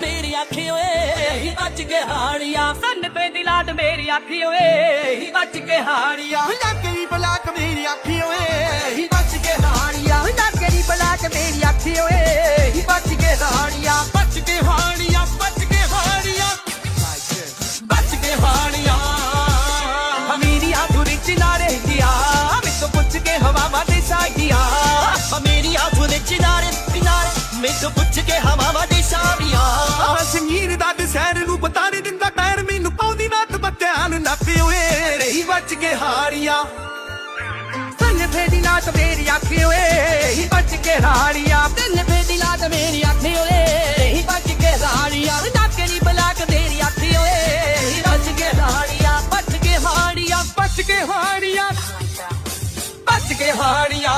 ਮੇਰੀ ਅੱਖੀ ਓਏ ਹੀ ਬਚ ਕੇ ਹਾਣੀਆਂ ਸੰਨ ਤੇ ਦੀ ਲਾਡ ਮੇਰੀ ਆਖੀ ਓਏ। ਹੀ ਬਚ ਕੇ ਹਾਣੀਆਂ ਲੱਗੀ ਬਲਾਕ ਮੇਰੀ ਅੱਖੀ ਓਏ। ਹੀ ਬਚ ਕੇ ਹਾਣੀਆਂ ਲੱਕੜੀ ਬਲਾਟ ਮੇਰੀ ਆਖੀ ਓਏ। ਹੀ ਬਚ ਕੇ ਹਾਣੀਆਂ ਬਚ ਕੇ ਹਾਣੀਆਂ ਬਚ ਕੇ ਹਾਣੀਆਂ ਬਚ ਕੇ ਹਾਣੀਆਂ ਮੇਰੀਆਂ ਗੁਰਿਚ ਨਾ ਰਹਿੰਦੀਆਂ ਮੈਨੂੰ ਪੁੱਛ ਕੇ ਹਵਾਵਾਂ ਦੇ ਸਾਈਆਂ ਮੇਰੀਆਂ ਫੁੱਲ ਚਿਨਾਰੇ ਕਿਨਾਰੇ ਮੈਨੂੰ పివే ఈ బచ్చకే హారియా తన్ను ఫేది నా త మేరీ ఆఖే ఓయే ఈ బచ్చకే హారియా తన్ను ఫేది నా త మేరీ ఆఖే ఓయే ఈ బచ్చకే హారియా నాకేని బలాక దేరి ఆఖే ఓయే ఈ బచ్చకే హారియా బచ్చకే హారియా బచ్చకే హారియా బచ్చకే హారియా